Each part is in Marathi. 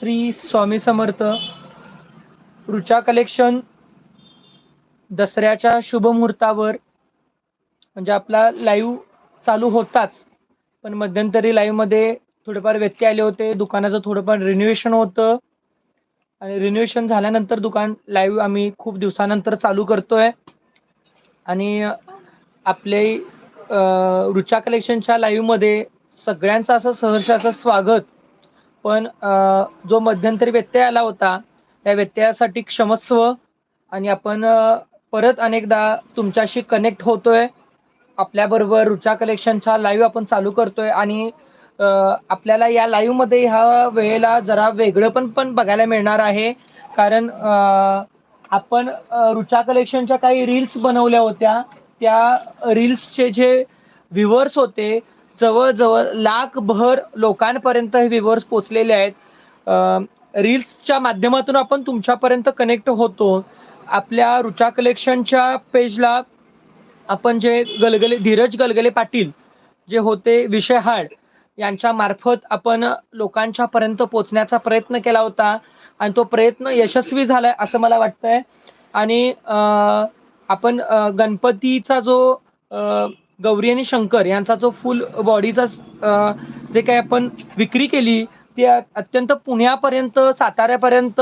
श्री स्वामी समर्थ. रुचा कलेक्शन दसऱ्याच्या शुभ मुहूर्तावर म्हणजे आपला लाईव्ह चालू होताच पण मध्यंतरी लाईव्हमध्ये थोडेफार व्यत्यय आले होते दुकानाचं थोडंफार रिन्युएशन होतं आणि रिन्युएशन झाल्यानंतर दुकान लाईव्ह आम्ही खूप दिवसानंतर चालू करतोय. आणि आपले रुचा कलेक्शनच्या लाईव्हमध्ये सगळ्यांचं असं सहर्ष असं स्वागत पण जो मध्यंतरी व्यत्यय आला होता त्या व्यत्ययासाठी क्षमस्व आणि आपण परत अनेकदा तुमच्याशी कनेक्ट होतोय. आपल्याबरोबर रुचा कलेक्शनच्या लाईव्ह आपण चालू करतोय आणि आपल्याला या लाईव्हमध्ये ह्या वेळेला जरा वेगळं पण पण बघायला मिळणार आहे. कारण आपण रुचा कलेक्शनच्या काही रील्स बनवल्या होत्या. त्या रील्सचे जे व्ह्युअर्स होते जवळजवळ लाखभर लोकांपर्यंत हे व्ह्युअर्स पोचलेले आहेत रील्सच्या माध्यमातून आपण तुमच्यापर्यंत कनेक्ट होतो. आपल्या रुचा कलेक्शनच्या पेजला आपण जे गलगले धीरज गलगले पाटील जे होते विषय हाड यांच्या मार्फत आपण लोकांच्या पर्यंत पोचण्याचा प्रयत्न केला होता. आणि तो प्रयत्न यशस्वी झालाय असं मला वाटतंय. आणि आपण गणपतीचा जो गौरी आणि शंकर यांचा जो फुल बॉडीचा जे काही आपण विक्री केली ती अत्यंत पुण्यापर्यंत साताऱ्यापर्यंत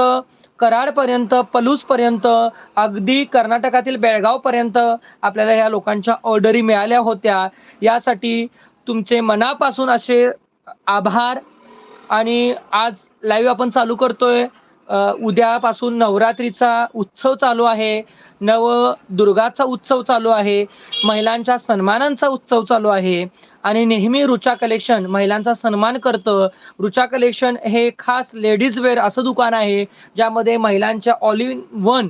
कराडपर्यंत पलूसपर्यंत अगदी कर्नाटकातील बेळगावपर्यंत आपल्याला या लोकांच्या ऑर्डरी मिळाल्या होत्या. यासाठी तुमचे मनापासून असे आभार आणि आज लाईव्ह आपण चालू करतोय. उद्यापासून नवरात्रीचा उत्सव चालू आहे. नव दुर्गाचा उत्सव चालू आहे महिलांच्या सन्मानांचा उत्सव चालू आहे आणि नेहमी रुचा कलेक्शन महिलांचा सन्मान करतं. रुचा कलेक्शन हे खास लेडीज वेअर असं दुकान आहे ज्यामध्ये महिलांच्या ऑल इन वन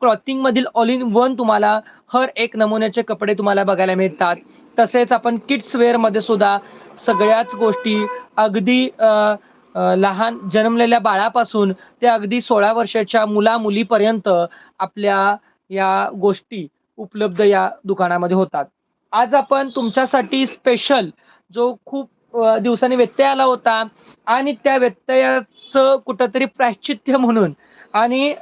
क्लॉथिंगमधील ऑल इन वन तुम्हाला हर एक नमुन्याचे कपडे तुम्हाला बघायला मिळतात. तसेच आपण किड्स वेअरमध्ये सुद्धा सगळ्याच गोष्टी अगदी लहान जन्मलेल्या बाळापासून ते अगदी सोळा वर्षाच्या मुला मुलीपर्यंत आपल्या या गोष्टी उपलब्ध या दुकानामध्ये होतात. आज आपण तुमच्यासाठी स्पेशल जो खूप दिवसांनी व्यत्यय आला होता आणि त्या व्यत्ययाचं कुठंतरी प्रायश्चित्य म्हणून आणि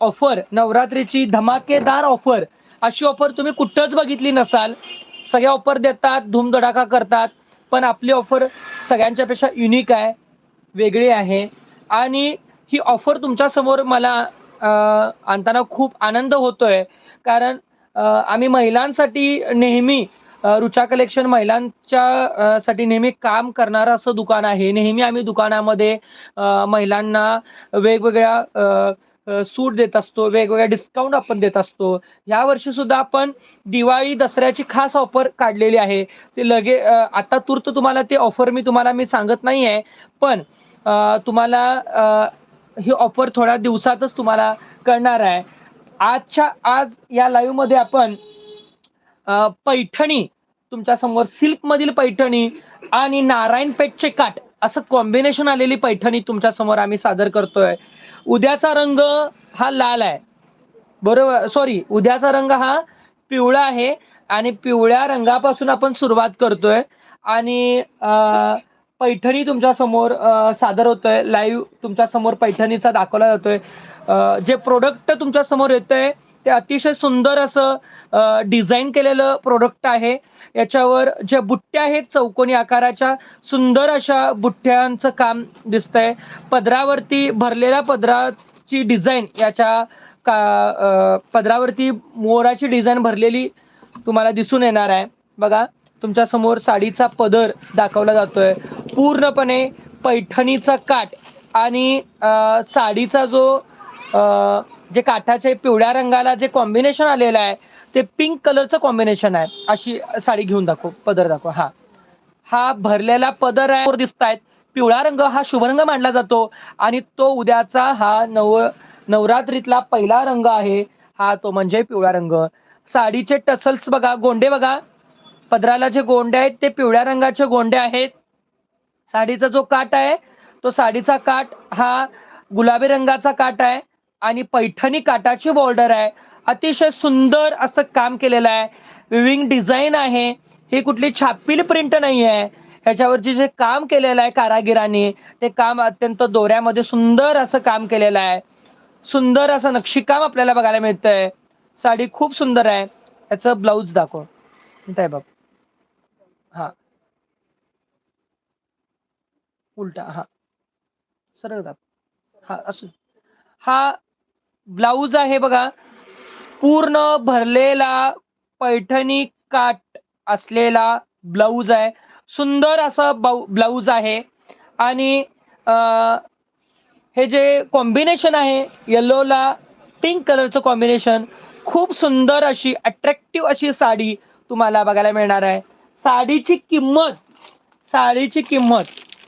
ऑफर नवरात्रीची धमाकेदार ऑफर अशी ऑफर तुम्ही कुठंच बघितली नसाल. सगळ्या ऑफर देतात धूमधडाका करतात पण आपली ऑफर सगळ्यांच्यापेक्षा युनिक आहे वेगळी आहे. आणि ही ऑफर तुमच्यासमोर मला आणताना खूप आनंद होतोय. कारण आम्ही महिलांसाठी नेहमी रुचा कलेक्शन महिलांच्या साठी नेहमी काम करणारं असं दुकान आहे. नेहमी आम्ही दुकानामध्ये महिलांना वेगवेगळ्या सूट देत असतो वेगवेगळ्या डिस्काउंट आपण देत असतो. या वर्षी सुद्धा आपण दिवाळी दसऱ्याची खास ऑफर काढलेली आहे. ते लगे आता तूर्त तुम्हाला ते ऑफर मी तुम्हाला मी सांगत नाही आहे पण तुम्हाला ही ऑफर थोड्या दिवसातच तुम्हाला कळणार आहे. आजच्या आज या लाईव्हमध्ये आपण पैठणी तुमच्यासमोर सिल्क मधील पैठणी आणि नारायणपेठचे काठ असं कॉम्बिनेशन आलेली पैठणी तुमच्यासमोर आम्ही सादर करतोय. उद्याचा रंग हा लाल आहे. बरोबर सॉरी उद्याचा रंग हा पिवळा आहे आणि पिवळ्या रंगापासून आपण सुरुवात करतोय. आणि पैठणी तुमच्यासमोर सादर होतोय. लाईव्ह तुमच्यासमोर पैठणीचा दाखवला जातोय. जे प्रोडक्ट तुमच्यासमोर येतंय ते अतिशय सुंदर असं डिझाईन केलेलं प्रोडक्ट आहे. याच्यावर ज्या बुट्ट्या आहेत चौकोनी आकाराच्या सुंदर अशा बुट्ट्यांचं काम दिसतंय. पदरावरती भरलेल्या पदराची डिझाईन याच्या का पदरावरती मोराची डिझाईन भरलेली तुम्हाला दिसून येणार आहे. बघा तुमच्यासमोर साडीचा पदर दाखवला जातोय. पूर्णपणे पैठणीचा काठ आणि साडीचा जो जे काठाचे पिवळ्या रंगाला जे कॉम्बिनेशन आलेलं आहे ते पिंक कलरचं कॉम्बिनेशन आहे. अशी साडी घेऊन दाखव पदर दाखव. हा. हा भरलेला पदर आहे. दिसत आहेत पिवळा रंग हा शुभरंग मानला जातो आणि तो उद्याचा हा नव नवरात्रीतला पहिला रंग आहे. हा तो म्हणजे पिवळा रंग. साडीचे टसल्स बघा गोंडे बघा. पदराला जे गोंडे आहेत ते पिवळ्या रंगाचे गोंडे आहेत. साडीचा जो काठ आहे तो साडीचा काठ हा गुलाबी रंगाचा काठ आहे आणि पैठणी काठाची बॉर्डर आहे. अतिशय सुंदर असं काम केलेलं आहे. विविंग डिझाईन आहे. ही कुठली छापील प्रिंट नाही आहे. ह्याच्यावरची जे काम केलेलं आहे कारागिरांनी ते काम अत्यंत दोऱ्यामध्ये सुंदर असं काम केलेलं आहे. सुंदर असं नक्षीकाम आपल्याला बघायला मिळतंय. साडी खूप सुंदर आहे. याचं ब्लाऊज दाखव. आहे बघ हा उलटा हा. सरळ दाब. हा असू हा ब्लाऊज आहे बघा पूर्ण भरलेला पैठणी काट असलेला ब्लाऊज आहे. सुंदर असं ब्लाऊज आहे. आणि हे जे कॉम्बिनेशन आहे येलोला पिंक कलरचं कॉम्बिनेशन खूप सुंदर अशी अट्रॅक्टिव्ह अशी साडी तुम्हाला बघायला मिळणार आहे. साडीची किंमत साडीची किंमत.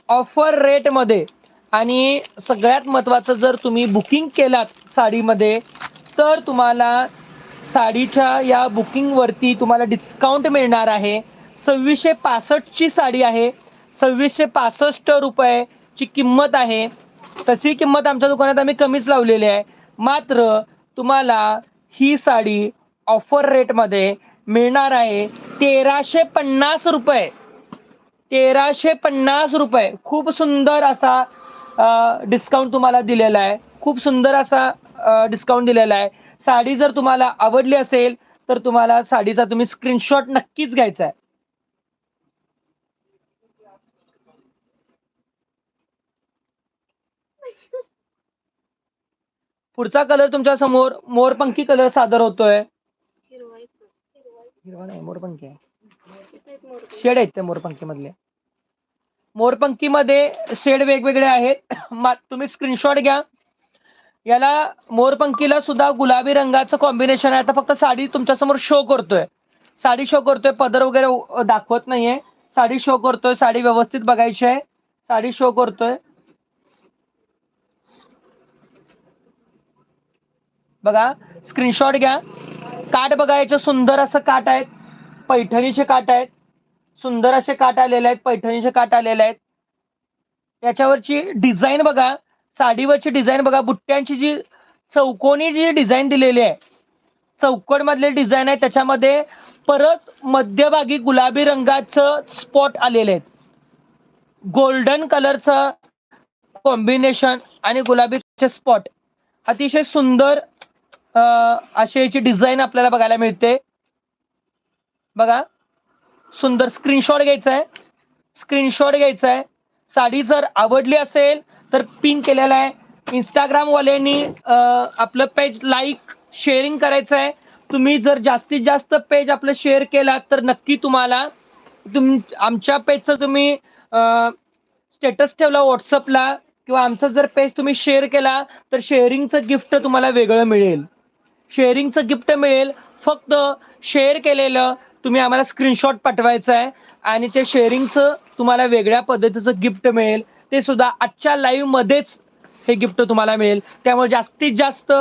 ऑफर रेटमध्ये आणि सगळ्यात महत्त्वाचं जर तुम्ही बुकिंग केलात साडीमध्ये तर तुम्हाला साडीच्या या बुकिंगवरती तुम्हाला डिस्काउंट मिळणार आहे. सव्वीसशे पासष्टची साडी आहे. सव्वीसशे पासष्ट रुपयाची किंमत आहे. तशी किंमत आमच्या दुकानात आम्ही कमीच लावलेली आहे. मात्र तुम्हाला ही साडी ऑफर रेटमध्ये मिळणार आहे. तेराशे पन्नास रुपये. तेराशे पन्नास रुपये. खूप सुंदर असा डिस्काउंट तुम्हाला दिलेला आहे. खूप सुंदर असा डिस्काउंट दिलेला आहे. साडी जर तुम्हाला आवडली असेल तर तुम्हाला साडीचा तुम्ही स्क्रीनशॉट नक्कीच घ्यायचा आहे. पुढचा कलर तुमच्यासमोर मोरपंखी कलर सादर होतोय. हिरवा नाही मोरपंखी आहे. शेड आहेत ते मोरपंखी मधले मोरपंखी मध्ये शेड वेगवेगळे आहेत. तुम्ही स्क्रीनशॉट घ्या. याला मोरपंखीला सुद्धा गुलाबी रंगाचं कॉम्बिनेशन आहे. आता फक्त साडी तुमच्यासमोर शो करतोय. साडी शो करतोय पदर वगैरे दाखवत नाहीये. साडी शो करतोय साडी व्यवस्थित बघायची आहे. साडी शो करतोय. बघा स्क्रीनशॉट घ्या. काठ बघायचे सुंदर असं काठ आहेत. पैठणीचे काठ आहेत. सुंदर असे काठ आलेले आहेत पैठणीचे काठ आलेले आहेत. याच्यावरची डिझाईन बघा साडीवरची डिझाईन बघा बुट्ट्यांची जी चौकोनी जी डिझाईन दिलेली आहे चौकड मधले डिझाईन आहे त्याच्यामध्ये परत मध्यभागी गुलाबी रंगाचं स्पॉट आलेले आहेत. गोल्डन कलरचं कॉम्बिनेशन आणि गुलाबीचे स्पॉट अतिशय सुंदर अशी याची डिझाईन आपल्याला बघायला मिळते. बघा. सुंदर स्क्रीनशॉट घ्यायचा आहे स्क्रीनशॉट घ्यायचा आहे साडी जर आवडली असेल तर पिन केलेला आहे. इंस्टाग्रामवाल्यांनी आपलं पेज लाईक शेअरिंग करायचं आहे तुम्ही जर जास्तीत जास्त पेज आपलं शेअर केला तर नक्की तुम्हाला तुम आमच्या पेजचं तुम्ही स्टेटस ठेवला व्हॉट्सअपला किंवा आमचं जर पेज तुम्ही शेअर केला तर शेअरिंगचं गिफ्ट तुम्हाला वेगळं मिळेल. शेअरिंगचं गिफ्ट मिळेल. फक्त शेअर केलेलं तुम्ही आम्हाला स्क्रीनशॉट पाठवायचं आहे आणि ते शेअरिंगचं तुम्हाला वेगळ्या पद्धतीचं गिफ्ट मिळेल. ते सुद्धा आजच्या लाईव्ह मध्येच हे गिफ्ट तुम्हाला मिळेल. त्यामुळे जास्तीत जास्त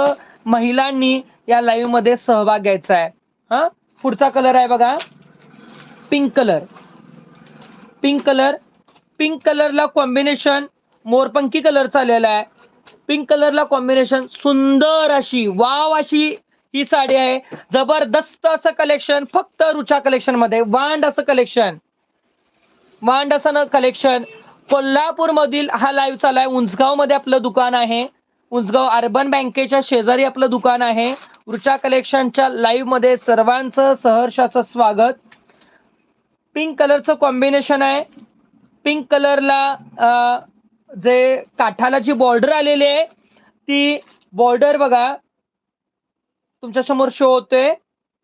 महिलांनी या लाईव्हमध्ये सहभाग घ्यायचा आहे. हा? पुढचा कलर आहे बघा. Pink colour pink colour pink कलरला combination मोरपंखी कलरचा आलेला आहे. पिंक कलरला कॉम्बिनेशन सुंदर अशी वाव अशी ही साडी आहे. जबरदस्त असं कलेक्शन फक्त रुचा कलेक्शनमध्ये. वांड असं कलेक्शन वांड असं कलेक्शन कोल्हापूर मधील हा लाईव्ह चालाय उंचगावमध्ये आपलं दुकान आहे. उंचगाव अर्बन बँकेच्या शेजारी आपलं दुकान आहे. रुचा कलेक्शनच्या लाईव्हमध्ये सर्वांचं सहर्षाचं स्वागत. पिंक कलरचं कॉम्बिनेशन आहे. पिंक कलरला जे काठाला जी बॉर्डर आलेली आहे ती बॉर्डर बघा. तुमच्यासमोर शो होते.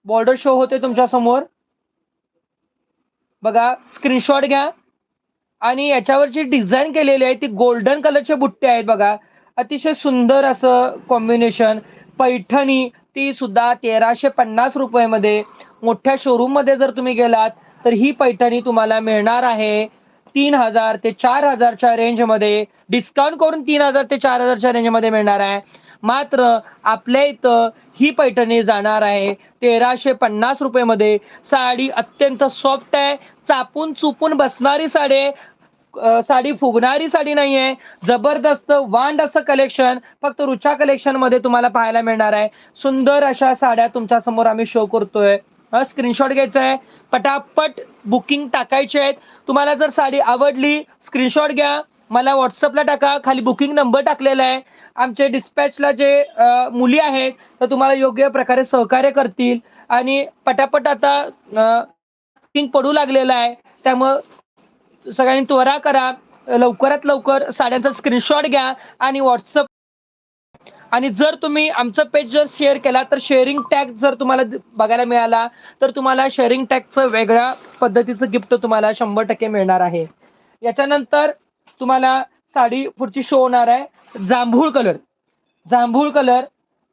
बॉर्डर शो होते तुमच्यासमोर बघा स्क्रीनशॉट घ्या. आणि याच्यावर जी डिझाईन केलेली आहे ती गोल्डन कलरचे बुट्टे आहेत बघा. अतिशय सुंदर असं कॉम्बिनेशन पैठणी ती सुद्धा तेराशे पन्नास रुपयामध्ये. मोठ्या शोरूममध्ये जर तुम्ही गेलात तर ही पैठणी तुम्हाला मिळणार आहे तीन हजार ते चार हजारच्या रेंजमध्ये डिस्काउंट करून तीन हजार ते चार हजारच्या रेंजमध्ये मिळणार आहे. मात्र आपल्या इथं ही पैठणी जाणार आहे. तेराशे पन्नास रुपयेमध्ये. साडी अत्यंत सॉफ्ट आहे. चापून चुपून बसणारी साडी साडी फुगणारी साडी नाही आहे. जबरदस्त वांड असं कलेक्शन फक्त रुचा कलेक्शनमध्ये तुम्हाला पाहायला मिळणार आहे. सुंदर अशा साड्या तुमच्यासमोर आम्ही शो करतोय. स्क्रीनशॉट घ्यायचा आहे. पटापट बुकिंग टाकायचे आहेत. तुम्हाला जर साडी आवडली स्क्रीनशॉट घ्या. मला व्हॉट्सअपला टाका. खाली बुकिंग नंबर टाकलेला आहे. आमचे डिस्पॅचला जे मुली आहेत तर तुम्हाला योग्य प्रकारे सहकार्य करतील. आणि पटापट आता किंग पडू लागलेलं आहे. त्यामुळं सगळ्यांनी त्वरा करा. लवकरात लवकर साड्यांचा स्क्रीनशॉट घ्या आणि व्हॉट्सअप आणि जर तुम्ही आमचं पेज जर शेअर केला तर शेअरिंग टॅग जर तुम्हाला बघायला मिळाला तर तुम्हाला शेअरिंग टॅगचं वेगळ्या पद्धतीचं गिफ्ट तुम्हाला शंभर टक्के मिळणार आहे. याच्यानंतर तुम्हाला साडी पुढची शो होणार आहे. जांभूळ कलर जांभूळ कलर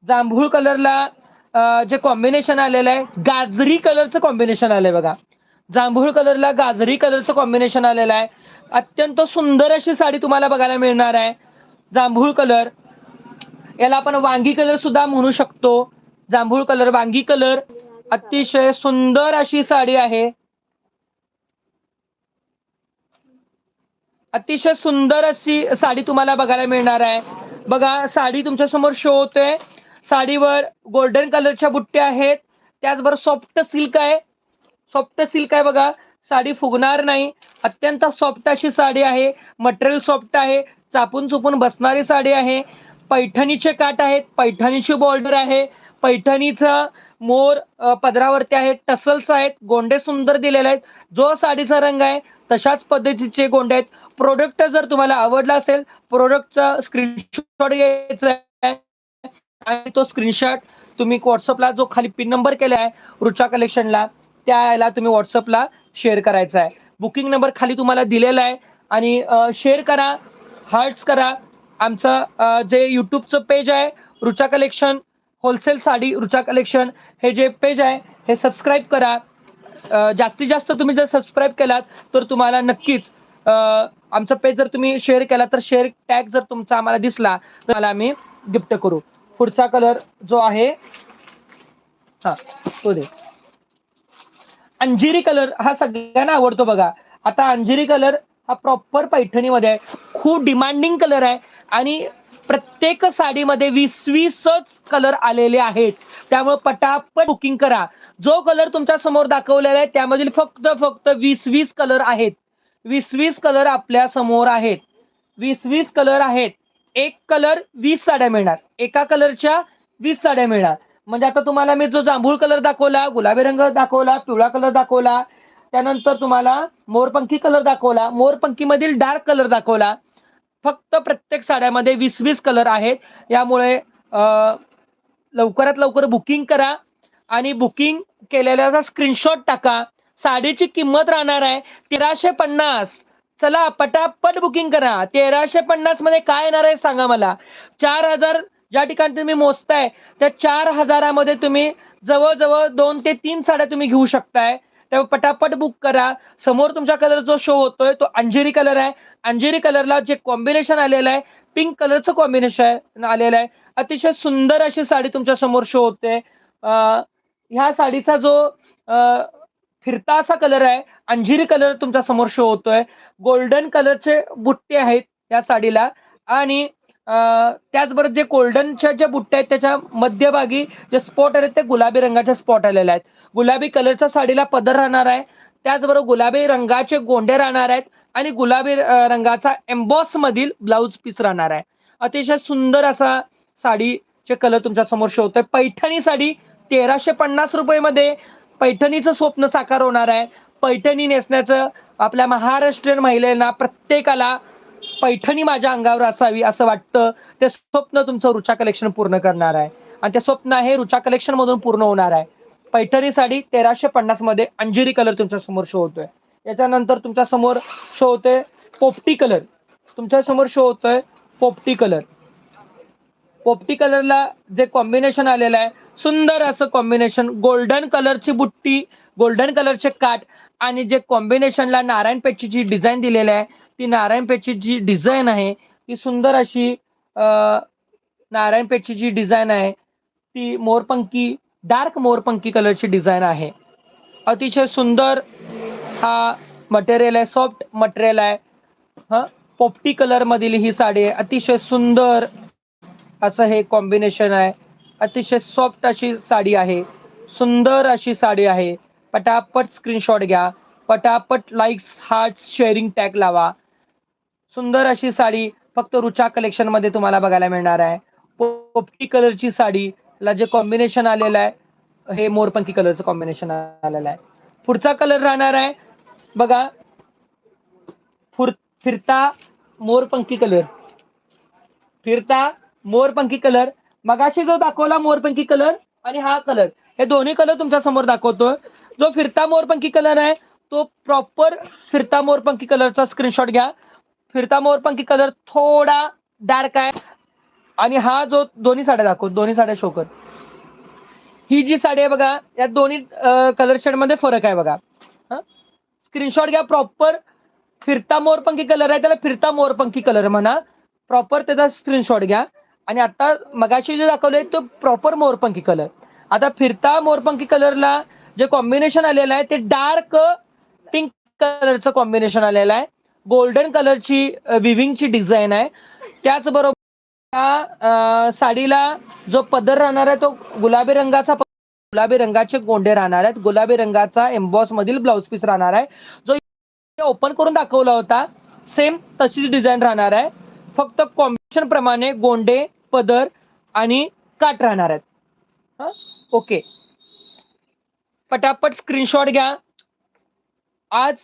जांभूळ कलरला जे कॉम्बिनेशन आलेलं आहे गाजरी कलरचं कॉम्बिनेशन आलंय बघा. जांभूळ कलरला गाजरी कलरचं कॉम्बिनेशन आलेलं आहे. अत्यंत सुंदर अशी साडी तुम्हाला बघायला मिळणार आहे. जांभूळ कलर याला आपण वांगी कलर सुद्धा म्हणू शकतो. जांभूळ कलर वांगी कलर अतिशय सुंदर अशी साडी आहे. अतिशय सुंदर अशी साडी तुम्हाला बघायला मिळणार आहे. बघा साडी तुमच्यासमोर शो होतोय. साडीवर गोल्डन कलरच्या बुट्ट्या आहेत. त्याचबरोबर सॉफ्ट सिल्क आहे. सॉफ्ट सिल्क आहे बघा. साडी फुगणार नाही. अत्यंत सॉफ्ट अशी साडी आहे. मटेरियल सॉफ्ट आहे. चापून चुपून बसणारी साडी आहे. पैठणीचे काठ आहेत. पैठणीची बॉर्डर आहे. पैठणीचा मोर पदरावरती आहे टसल्स आहेत. गोंडे सुंदर दिलेले आहेत. जो साडीचा रंग आहे तशाच पद्धतीचे गोंडे आहेत. प्रोडक्ट जर तुम्हाला आवडला असेल प्रोडक्टचा स्क्रीनशॉट घ्यायचा आहे. आणि तो स्क्रीनशॉट तुम्ही व्हॉट्सअपला जो खाली पिन नंबर केला आहे रुचा कलेक्शनला त्याला तुम्ही व्हॉट्सअपला शेअर करायचा आहे. बुकिंग नंबर खाली तुम्हाला दिलेला आहे. आणि शेअर करा हार्ट्स करा. आमचं जे यूट्यूबचं पेज आहे Rucha collection wholesale sari Rucha collection हे जे पेज आहे हे सबस्क्राईब करा. जास्तीत जास्त तुम्ही जर सबस्क्राईब केलात तर तुम्हाला नक्कीच आमचं पेज जर तुम्ही शेअर केला तर शेअर टॅग जर तुमचा आम्हाला दिसला तर मला आम्ही गिफ्ट करू. पुढचा कलर जो आहे हा तो दे. अंजिरी कलर हा सगळ्यांना आवडतो बघा. आता अंजिरी कलर हा प्रॉपर पैठणीमध्ये आहे. खूप डिमांडिंग कलर आहे. आणि प्रत्येक साडीमध्ये वीस वीसच कलर आलेले आहेत. त्यामुळे पटापट बुकिंग करा. जो कलर तुमच्यासमोर दाखवलेला आहे त्यामधील फक्त फक्त वीस वीस कलर आहेत. वीस वीस कलर आपल्यासमोर आहेत. वीस वीस कलर आहेत. एक कलर वीस साड्या मिळणार. एका कलरच्या वीस साड्या मिळणार. म्हणजे आता तुम्हाला मी जो जांभूळ कलर दाखवला गुलाबी रंग दाखवला पिवळा कलर दाखवला त्यानंतर तुम्हाला मोरपंखी कलर दाखवला मोरपंखीमधील डार्क कलर दाखवला. फक्त प्रत्येक साड्यामध्ये वीस वीस कलर आहेत. यामुळे लवकरात लवकर बुकिंग करा आणि बुकिंग केलेल्याचा स्क्रीनशॉट टाका. साडीची किंमत राहणार आहे तेराशे पन्नास. चला पटापट बुकिंग करा. तेराशे पन्नासमध्ये काय येणार आहे सांगा मला. चार हजार ज्या ठिकाणी तुम्ही मोजताय त्या चार हजारामध्ये तुम्ही जवळजवळ दोन ते तीन साड्या तुम्ही घेऊ शकताय. तेव्हा पटापट बुक करा. समोर तुमच्या कलर जो शो होतोय तो अंजेरी कलर आहे. अंजेरी कलरला जे कॉम्बिनेशन आलेलं आहे पिंक कलरचं कॉम्बिनेशन आलेलं आहे. अतिशय सुंदर अशी साडी तुमच्यासमोर शो होते. ह्या साडीचा जो फिरता असा कलर आहे अंजिरी कलर तुमच्यासमोर शो होतोय. गोल्डन कलरचे बुट्टे आहेत या साडीला. आणि त्याचबरोबर जे गोल्डनच्या ज्या बुट्ट्या आहेत त्याच्या मध्यभागी जे स्पॉट आहेत ते गुलाबी रंगाचे स्पॉट आलेले आहेत. गुलाबी कलरच्या साडीला पदर राहणार आहे. त्याचबरोबर गुलाबी रंगाचे गोंडे राहणार आहेत. आणि गुलाबी रंगाचा एम्बॉस मधील ब्लाऊज पीस राहणार आहे. अतिशय सुंदर असा साडीचे कलर तुमच्यासमोर शो होतोय. पैठणी साडी तेराशे पन्नास रुपये मध्ये पैठणीचं स्वप्न साकार होणार आहे. पैठणी नेसण्याचं आपल्या महाराष्ट्रीयन महिलांना प्रत्येकाला पैठणी माझ्या अंगावर असावी असं वाटतं. ते स्वप्न तुमचं रुचा कलेक्शन पूर्ण करणार आहे. आणि ते स्वप्न हे रुचा कलेक्शन मधून पूर्ण होणार आहे. पैठणी साडी तेराशे पन्नासमध्ये अंजिरी कलर तुमच्यासमोर शो होतोय. याच्यानंतर तुमच्यासमोर शो होतोय पोपटी कलर तुमच्यासमोर शो होतोय पोपटी कलर पोपटी कलरला जे कॉम्बिनेशन आलेलं आहे सुंदर असं कॉम्बिनेशन गोल्डन कलरची बुट्टी गोल्डन कलरचे काठ आणि जे कॉम्बिनेशनला नारायणपेठची जी डिझाईन दिलेली आहे ती नारायणपेठची जी डिझाईन आहे ती सुंदर अशी नारायण नारायणपेठची जी डिझाईन आहे ती मोरपंखी डार्क मोरपंखी कलरची डिझाईन आहे. अतिशय सुंदर हा मटेरियल आहे सॉफ्ट मटेरियल आहे. हं? पोपटी कलरमधील ही साडी आहे. अतिशय सुंदर असं हे कॉम्बिनेशन आहे. अतिशय सॉफ्ट अशी साडी आहे. सुंदर अशी साडी आहे. पटापट स्क्रीनशॉट घ्या. पटापट लाईक्स हार्ट शेअरिंग टॅग लावा. सुंदर अशी साडी फक्त रुचा कलेक्शनमध्ये तुम्हाला बघायला मिळणार आहे. पोपटी कलरची साडीला जे कॉम्बिनेशन आलेलं आहे हे मोरपंखी कलरचं कॉम्बिनेशन आलेलं आहे. पुढचा कलर राहणार आहे बघा. फुर फिरता मोरपंखी कलर फिरता मोरपंखी कलर मगाशी जो दाखवला मोरपंखी कलर आणि हा कलर हे दोन्ही कलर तुमच्यासमोर दाखवतोय. जो फिरता मोरपंखी कलर आहे तो प्रॉपर फिरता मोरपंखी कलरचा स्क्रीनशॉट घ्या. फिरता मोरपंखी कलर थोडा डार्क आहे. आणि हा जो दोन्ही साड्या दाखव दोन्ही साड्या शोकर ही जी साडी आहे बघा या दोन्ही कलर शेडमध्ये फरक आहे बघा. स्क्रीनशॉट घ्या प्रॉपर फिरता मोरपंखी कलर आहे त्याला फिरता मोरपंखी कलर म्हणा. प्रॉपर त्याचा स्क्रीनशॉट घ्या. आणि आता मगाशी जे दाखवलंय तो प्रॉपर मोरपंखी कलर आता फिरता मोरपंखी कलरला जे कॉम्बिनेशन आलेलं आहे ते डार्क पिंक कलरचं कॉम्बिनेशन आलेलं आहे. गोल्डन कलरची विविंगची डिझाईन आहे. त्याचबरोबर त्या साडीला जो पदर राहणार आहे तो गुलाबी रंगाचा गुलाबी रंगाचे गोंडे राहणार आहेत. गुलाबी रंगाचा एम्बॉस मधील ब्लाउज पीस राहणार आहे. जो ओपन करून दाखवला होता सेम तशीच डिझाईन राहणार आहे. फक्त कॉम्बिनेशन प्रमाणे गोंडे पदर आणि काट राहणार आहेत. हा? ओके. पटापट स्क्रीनशॉट घ्या. आज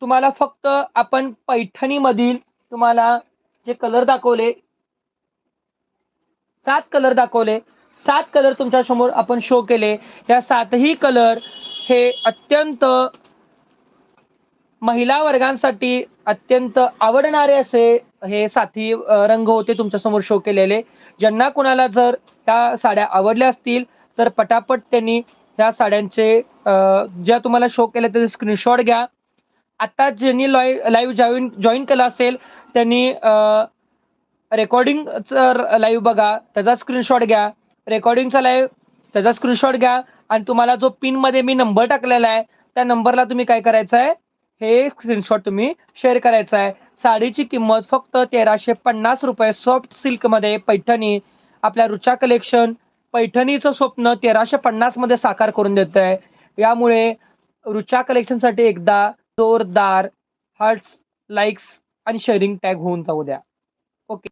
तुम्हाला फक्त आपण पैठणी मधील तुम्हाला जे कलर दाखवले सात कलर दाखवले. सात कलर तुमच्यासमोर आपण शो केले. या सातही कलर हे अत्यंत महिला वर्गांसाठी अत्यंत आवडणारे असे हे साथी रंग होते तुमच्यासमोर शो केलेले. ज्यांना कुणाला जर त्या साड्या आवडल्या असतील तर पटापट त्यांनी ह्या साड्यांचे ज्या तुम्हाला शो केल्या त्याचे स्क्रीनशॉट घ्या. आता ज्यांनी लाईव्ह जॉईन जॉईन केलं असेल त्यांनी रेकॉर्डिंगचं लाईव्ह बघा त्याचा स्क्रीनशॉट घ्या. रेकॉर्डिंगचा लाईव्ह त्याचा स्क्रीनशॉट घ्या. आणि तुम्हाला जो पिनमध्ये मी नंबर टाकलेला आहे त्या नंबरला तुम्ही काय करायचं आहे? हे स्क्रीनशॉट तुम्ही शेअर करायचा आहे. साडीची किंमत फक्त तेराशे पन्नास रुपये सॉफ्ट सिल्कमध्ये पैठणी. आपल्या रुचा कलेक्शन पैठणीचं स्वप्न तेराशे पन्नासमध्ये साकार करून देत आहे यामुळे रुचा कलेक्शनसाठी एकदा जोरदार हार्ट्स लाईक्स आणि शेअरिंग टॅग होऊन जाऊ द्या. ओके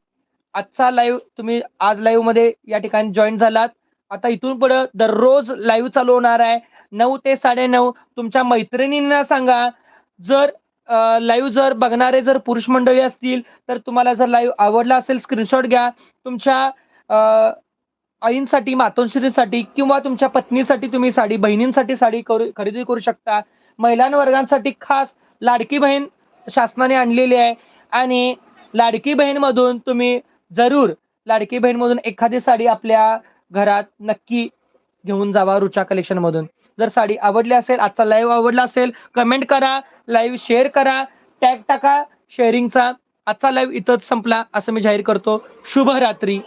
आजचा लाईव्ह तुम्ही आज लाईव्हमध्ये या ठिकाणी जॉईन झालात. आता इथून पुढं दररोज लाईव्ह चालू होणार आहे. नऊ ते साडेनऊ तुमच्या मैत्रिणींना सांगा. जर लाईव्ह जर बघणारे जर पुरुष मंडळी असतील तर तुम्हाला जर लाईव्ह आवडला असेल स्क्रीनशॉट घ्या. तुमच्या आईंसाठी मातोश्रीसाठी किंवा तुमच्या पत्नीसाठी तुम्ही साडी बहिणींसाठी साडी करू खरेदी करू शकता. महिलांवर्गांसाठी खास लाडकी बहीण शासनाने आणलेली आहे. आणि लाडकी बहीणमधून तुम्ही जरूर लाडकी बहीणमधून एखादी साडी आपल्या घरात नक्की घेऊन जावा रुचा कलेक्शनमधून जर साडी आवडली असेल आजचा लाईव्ह आवडला असेल कमेंट करा लाईव्ह शेअर करा टॅग टाका शेअरिंगचा आजचा लाईव्ह इथंच संपला असं मी जाहीर करतो. शुभरात्री.